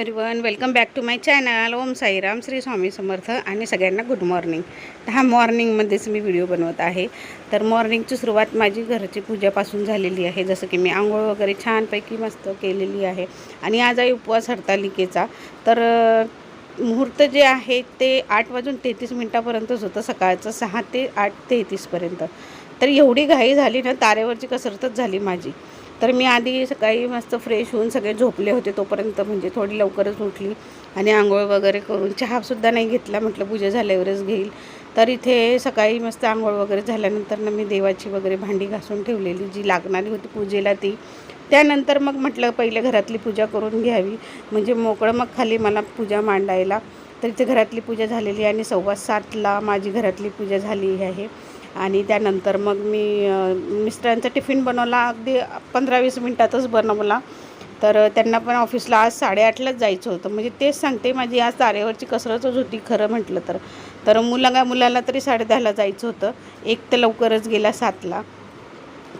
Everyone welcome back to my channel Om Sairam Shri Swami Samarth आणि सगळ्यांना good morning हा मॉर्निंगमध्येच मी video बनवत आहे. तर मॉर्निंगची सुरुवात माझी घरची पूजापासून झालेली आहे. जसं की मी आंघोळ वगैरे छानपैकी मस्त केलेली आहे. आणि आज आहे उपवास हरतालिकेचा. तर मुहूर्त जे आहे ते आठ वाजून तेहतीस मिनटापर्यंतच होतं. सकाळचं सहा ते आठ तेहतीसपर्यंत. तर एवढी घाई झाली ना तारेवरची कसरतच झाली माझी. तर मी आधी सकाळी मस्त फ्रेश होऊन सगळे झोपले होते तोपर्यंत म्हणजे थोडी लवकरच उठली आणि आंघोळ वगैरे करून चहासुद्धा नाही घेतला म्हटलं पूजा झाल्यावरच घेईल. तर इथे सकाळी मस्त आंघोळ वगैरे झाल्यानंतर ना मी देवाची वगैरे भांडी घासून ठेवलेली जी लागणारी होती पूजेला ती. त्यानंतर मग म्हटलं पहिले घरातली पूजा करून घ्यावी. म्हणजे मोकळं मग खाली मला पूजा मांडायला. तर इथे घरातली पूजा झालेली आहे आणि सव्वा सातला माझी घरातली पूजा झाली आहे. आणि त्यानंतर मग मी मिस्टरांचा टिफिन बनवला. अगदी पंधरा वीस मिनटातच बनवला. तर त्यांना पण ऑफिसला आज साडेआठलाच जायचं होतं. म्हणजे तेच सांगते माझी आज तारेवरची कसरतच होती खरं म्हटलं तर. तर मुलगा मुलाला तरी साडेदहाला जायचं होतं. एक तर लवकरच गेला सातला.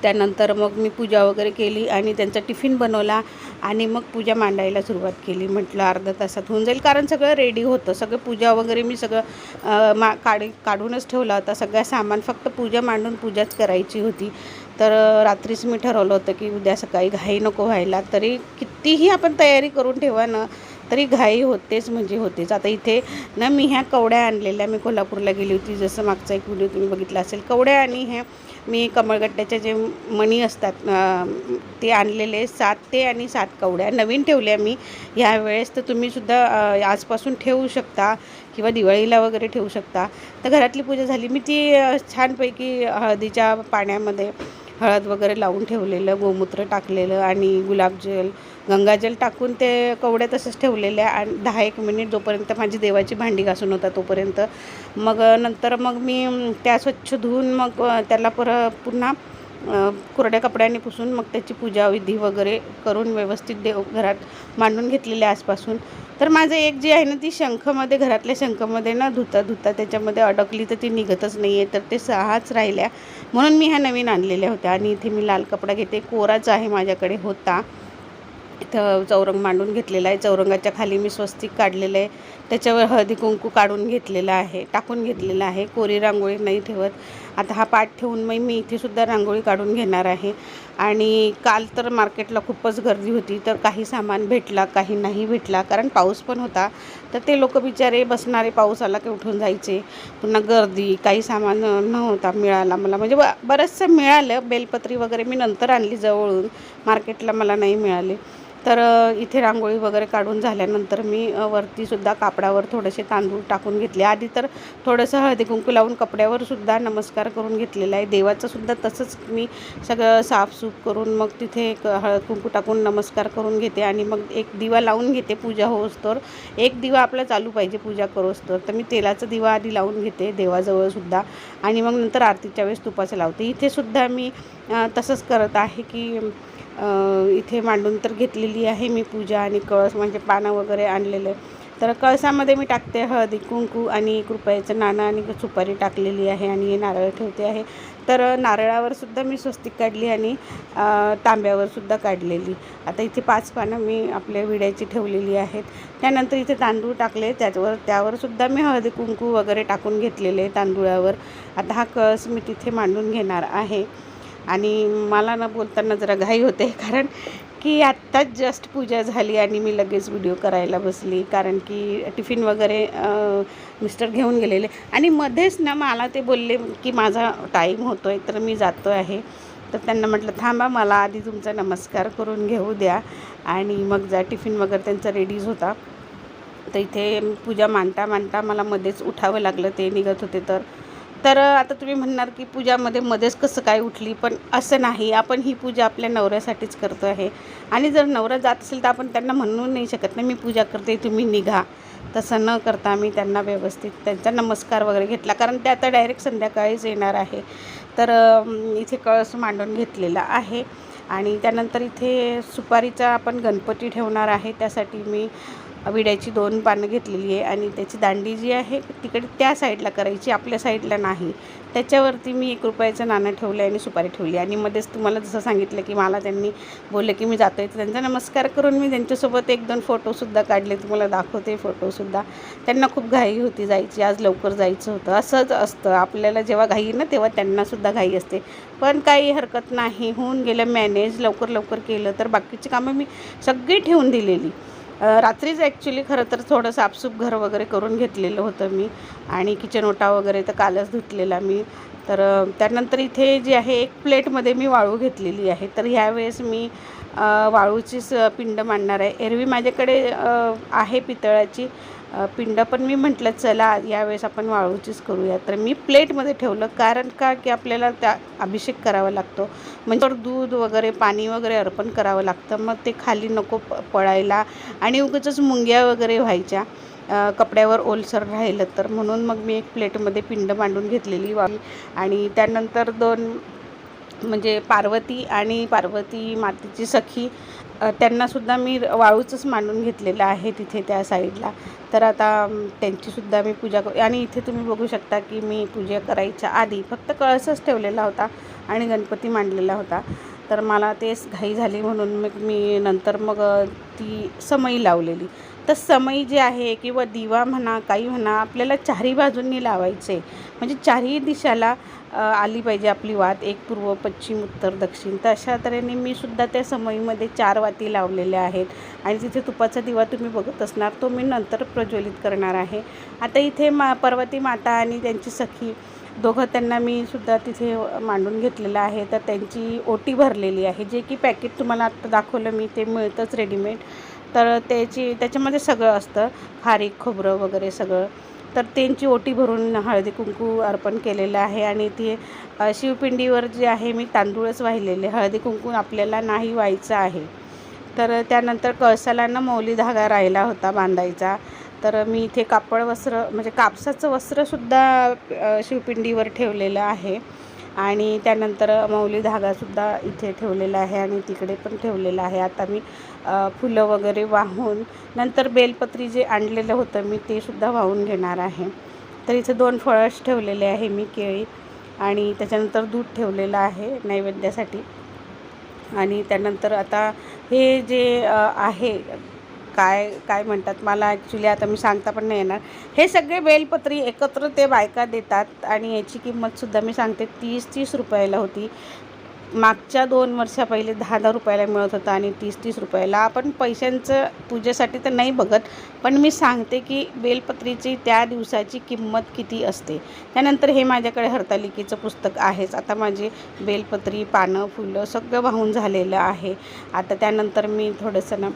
त्यानंतर मग मी पूजा वगैरे केली आणि त्यांचा टिफिन बनवला आणि मग पूजा मांडायला सुरुवात केली. म्हटलं अर्धा तासात होऊन जाईल. कारण सगळं रेडी होतं. सगळं पूजा वगैरे मी सगळं मा काढ काढूनच ठेवला होता. सगळं सामान फक्त पूजा मांडून पूजाच करायची होती. तर रात्रीच मी ठरवलं होतं की उद्या सकाळी घाई नको व्हायला. तरी कितीही आपण तयारी करून ठेवा ना तरी घाई होतेच म्हणजे होतेच. आता इथे ना मी ह्या कवड्या आणलेल्या मी कोल्हापूरला गेली होती. जसं मागचा एक व्हिडिओ तुम्ही बघितला असेल कवड्या आणि ह्या मी कमळगट्ट्याच्या जे मणी असतात ते आणलेले सात ते आणि सात कवड्या. नवीन ठेवल्या मी. ह्या वेळेस तर तुम्हीसुद्धा आजपासून ठेवू शकता किंवा दिवाळीला वगैरे ठेवू शकता. तर घरातली पूजा झाली. मी ती छानपैकी हळदीच्या पाण्यामध्ये हळद वगैरे लावून ठेवलेलं गोमूत्र टाकलेलं आणि गुलाबजल गंगाजल टाकून ते कवड्या तसंच ठेवलेले आणि दहा एक मिनिट जोपर्यंत माझी देवाची भांडी घासून होता तोपर्यंत. मग नंतर मग मी त्या स्वच्छ धुवून मग त्याला पर पुन्हा कोरड्या कपड्याने पुसून मग त्याची पूजा विधी वगैरे करून व्यवस्थित देव घरात मांडून घेतलेले आजपासून तर माझं एक जी आहे ना ती शंखमध्ये घरातल्या शंखमध्ये ना धुता धुता त्याच्यामध्ये अडकली तर ती निघतच नाही आहे तर ते सहाच राहिल्या. म्हणून मी ह्या नवीन आणलेल्या होत्या आणि इथे मी लाल कपडा घेते. कोराच आहे माझ्याकडे होता. इथं चौरंग मांडून घेतलेला आहे. चौरंगाच्या खाली मी स्वस्तिक काढलेलं आहे. त्याच्यावर हळदी कुंकू काढून घेतलेला आहे. टाकून घेतलेलं आहे. कोरी रांगोळी नाही ठेवत. आता हा पाठ ठेवून मग मी इथे सुद्धा रांगोळी काढून घेणार आहे. आणि काल तर मार्केटला खूपच गर्दी होती. तर काही सामान भेटला काही नाही भेटला. कारण पाऊस पण होता. तर ते लोक बिचारे बसणारे पाऊस आला की उठून जायचे. पुन्हा गर्दी काही सामान नव्हता मिळाला मला. म्हणजे ब बरंचसं मिळालं. बेलपत्री वगैरे मी नंतर आणली जवळून. मार्केटला मला नाही मिळाले. तर इथे रांगोळी वगैरे काढून झाल्यानंतर मी वरतीसुद्धा कापडावर थोडेसे तांदूळ टाकून घेतले. आधी तर थोडंसं हळदी कुंकू लावून कपड्यावर सुद्धा नमस्कार करून घेतलेला आहे. देवाचं सुद्धा तसंच मी सगळं साफसूफ करून मग तिथे एक हळद कुंकू टाकून नमस्कार करून घेते आणि मग एक दिवा लावून घेते पूजा होस तर. एक दिवा आपला चालू पाहिजे पूजा करोस तर. तर मी तेलाचा दिवा आधी लावून घेते देवाजवळसुद्धा आणि मग नंतर आरतीच्या वेळेस तुपाचं लावते. इथेसुद्धा मी तसंच करत आहे की इथे मांडून तर घेतलेली आहे मी पूजा आणि कळस म्हणजे पानं वगैरे आणलेले. तर कळसामध्ये मी टाकते हळदी कुंकू आणि कृपयाचं नाणं आणि सुपारी टाकलेली आहे आणि हे नारळ ठेवते आहे. तर नारळावर सुद्धा मी स्वस्तिक काढली आणि तांब्यावरसुद्धा तांब्यावर सुद्धा काढलेली. आता इथे पाच पानं मी आपल्या विड्याची ठेवलेली आहेत. त्यानंतर इथे तांदूळ टाकले त्याच्यावर त्यावर सुद्धा मी हळदी कुंकू वगैरे टाकून घेतलेले तांदूळावर. आता हा कळस मी तिथे मांडून घेणार आहे. आणि मला ना बोलताना जरा घाई होते कारण की आत्ताच जस्ट पूजा झाली आणि मी लगेच व्हिडिओ करायला बसली. कारण की टिफिन वगैरे मिस्टर घेऊन गेलेले. आणि मध्येच ना मला ते बोलले की माझा टाईम होतो आहे तर मी जातो आहे. तर त्यांना म्हटलं थांबा मला आधी तुमचा नमस्कार करून घेऊ द्या. आणि मग जा टिफिन वगैरे त्यांचा रेडीज होता. तर इथे पूजा मांडता मांडता मला मध्येच उठावं लागलं. ते निघत होते तर तर आता तुम्ही म्हणणार की पूजामध्ये मध्येच कसं काय उठली पण असं नाही. आपण ही पूजा आपल्या नवऱ्यासाठीच करतो आहे. आणि जर नवरा जात असेल तर आपण त्यांना म्हणू नाही शकत नाही मी पूजा करते तुम्ही निघा. तसं न करता मी त्यांना व्यवस्थित त्यांचा नमस्कार वगैरे घेतला. कारण ते आता डायरेक्ट संध्याकाळीच येणार आहे. तर इथे कळस मांडून घेतलेला आहे. आणि त्यानंतर इथे सुपारीचा आपण गणपती ठेवणार आहे. त्यासाठी मी विड्याची दोन पानं घेतलेली आहे आणि त्याची दांडी जी आहे तिकडे त्या साईडला करायची आपल्या साईडला नाही. त्याच्यावरती मी एक रुपयाचं नाणं ठेवलं आहे आणि सुपारी ठेवली आणि मध्येच तुम्हाला जसं सांगितलं की मला त्यांनी बोलले की मी जातो आहे तर त्यांचा नमस्कार करून मी त्यांच्यासोबत एक दोन फोटोसुद्धा काढले. तुम्हाला दाखवते फोटोसुद्धा त्यांना खूप घाई होती जायची आज लवकर जायचं होतं. असंच असतं. आपल्याला जेव्हा घाई ना तेव्हा त्यांनासुद्धा घाई असते. पण काही हरकत नाही. होऊन गेलं मॅनेज लवकर लवकर केलं तर बाकीची कामं मी सगळी ठेवून दिलेली. रात्रीच ॲक्च्युली खरं तर थोडं साफसूफ घर वगैरे करून घेतलेलं होतं मी. आणि किचन ओटा वगैरे तर कालच धुतलेला मी. तर त्यानंतर इथे जी आहे एक प्लेटमध्ये मी वाळू घेतलेली आहे. तर ह्यावेळेस मी वाळूचीच पिंड मांडणार आहे. एरवी माझ्याकडे आहे पितळाची. पिंड पण मी म्हटलं चला यावेळेस आपण वाळूचीच करूया. तर मी प्लेटमध्ये ठेवलं कारण का? की आपल्याला त्या अभिषेक करावा लागतो. म्हणजे दूध वगैरे पाणी वगैरे अर्पण करावं लागतं. मग ते खाली नको प पळायला आणि उगाचच मुंग्या वगैरे व्हायच्या. कपड्यावर ओलसर राहिलं तर. म्हणून मग मी एक प्लेटमध्ये पिंड मांडून घेतलेली वाळू. आणि त्यानंतर दोन म्हणजे पार्वती आणि पार्वती मातेची सखी त्यांनासुद्धा मी वाळूचंच मांडून घेतलेलं आहे तिथे त्या साईडला. तर आता त्यांचीसुद्धा मी पूजा करू आणि इथे तुम्ही बघू शकता की मी पूजा करायच्या आधी फक्त कळसच ठेवलेला होता आणि गणपती मांडलेला होता. तर मला तेच घाई झाली म्हणून मग मी नंतर मग ती समई लावलेली. तर समई जे आहे किंवा दिवा म्हणा काही म्हणा आपल्याला चारही बाजूंनी लावायचे. म्हणजे चारही दिशाला आली पाहिजे आपली वात एक पूर्व पश्चिम उत्तर दक्षिण. तर अशा तऱ्हेने मी सुद्धा त्या समईमध्ये चार वाती लावलेल्या आहेत. आणि तिथे तुपाचा दिवा तुम्ही बघत असणार तो मी नंतर प्रज्वलित करणार आहे. आता इथे मा पर्वती माता आणि त्यांची सखी दोघं त्यांना मी सुद्धा तिथे मांडून घेतलेलं आहे. तर त्यांची ओटी भरलेली आहे. जे की पॅकेट तुम्हाला आत्ता दाखवलं मी ते मिळतंच रेडीमेड तर त्याची त्याच्यामध्ये सगळं असतं. खारीक खोबरं वगैरे सगळं. तर त्यांची ओटी भरून हळदी कुंकू अर्पण केलेलं आहे आणि ती शिवपिंडीवर जे आहे मी तांदूळच वाहिलेले. हळदी कुंकू आपल्याला नाही व्हायचं आहे. तर त्यानंतर कळसाला ना मौली धागा राहिला होता बांधायचा. तर मी इथे कापड वस्त्र म्हणजे कापसाचं वस्त्रसुद्धा शिवपिंडीवर ठेवलेलं आहे. आणि त्यानंतर मौली धागासुद्धा इथे ठेवलेला आहे आणि तिकडे पण ठेवलेला आहे. आता मी फुलं वगैरे वाहून नंतर बेलपत्री जे आणलेलं होतं मी ते सुद्धा वाहून घेणार आहे. तर इथे दोन फळस ठेवलेले आहे मी केळी आणि त्याच्यानंतर दूध ठेवलेलं आहे नैवेद्यासाठी. आणि त्यानंतर आता हे जे आहे काय काय म्हणतात मला ॲक्च्युली आता मी सांगता पण नाही येणार. हे सगळे बेलपत्री एकत्र ते बायका देतात आणि याची किंमतसुद्धा मी सांगते तीस तीस रुपयाला होती. मागच्या दोन वर्षा पहिले दहा दहा रुपयाला मिळत होतं आणि तीस तीस रुपयाला. आपण पैशांचं पूजेसाठी तर नाही बघत पण मी सांगते की बेलपत्रीची त्या दिवसाची किंमत किती असते. त्यानंतर हे माझ्याकडे हरतालिकेचं पुस्तक आहेच. आता माझी बेलपत्री पानं फुलं सगळं वाहून झालेलं आहे. आता त्यानंतर मी थोडंसं ना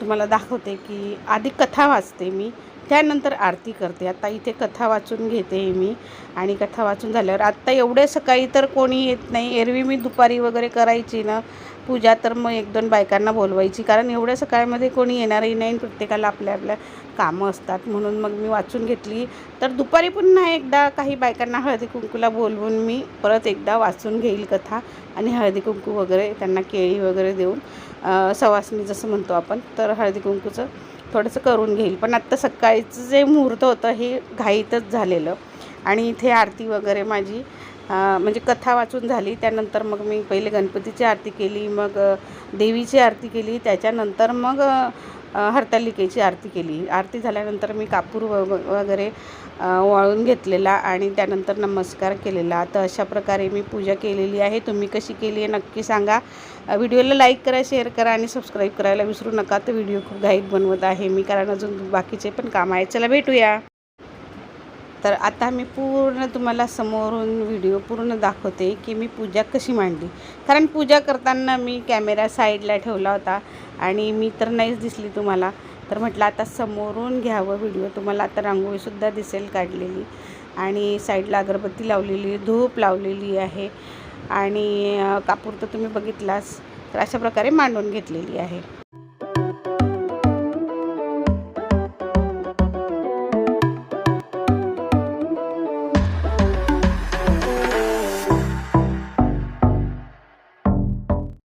तुम्हाला दाखवते की आधी कथा वाचते मी त्यानंतर आरती करते. आता इथे कथा वाचून घेते मी आणि कथा वाचून झाल्यावर आत्ता एवढे सकाळी तर कोणी येत नाही. एरवी मी दुपारी वगैरे करायची ना पूजा तर मग एक दोन बायकांना बोलवायची. कारण एवढ्या सकाळमध्ये कोणी येणारही नाही प्रत्येकाला आपल्या आपल्या कामं असतात. म्हणून मग मी वाचून घेतली. तर दुपारी पुन्हा एकदा काही बायकांना हळदी कुंकूला बोलवून मी परत एकदा वाचून घेईल कथा आणि हळदी कुंकू वगैरे त्यांना केळी वगैरे देऊन. सवासणी जसं म्हणतो आपण तर हळदी कुंकूचं थोडंसं करून घेईल. पण आत्ता सकाळचं जे मुहूर्त होतं हे घाईतच झालेलं. आणि इथे आरती वगैरे माझी म्हणजे कथा वाचून झाली. त्यानंतर मग मी पहिले गणपतीची आरती केली मग देवीची आरती केली. त्याच्यानंतर मग हरतालिकेची आरती केली. आरती झाल्यानंतर मी कापूर व वगैरे वाळून घेतलेला आणि त्यानंतर नमस्कार केलेला. तर अशा प्रकारे मी पूजा केलेली आहे. तुम्ही कशी केली आहे नक्की सांगा. व्हिडिओला लाईक करा शेअर करा आणि सबस्क्राईब करायला विसरू नका. तर व्हिडिओ खूप घाईत बनवत आहे मी. कारण अजून बाकीचे पण काम आहे चला भेटूया. तर आता मी पूर्ण तुम्हाला समोरून व्हिडिओ पूर्ण दाखवते की मी पूजा कशी मांडली. कारण पूजा करताना मी कॅमेरा साईडला ठेवला होता आणि मी तर नाहीच दिसली तुम्हाला. तर म्हटलं आता समोरून घ्यावं व्हिडिओ तुम्हाला आता रांगोळीसुद्धा दिसेल काढलेली. आणि साईडला अगरबत्ती लावलेली धूप लावलेली आहे. आणि कापूर तर तुम्ही बघितलाच. तर अशा प्रकारे मांडून घेतलेली आहे.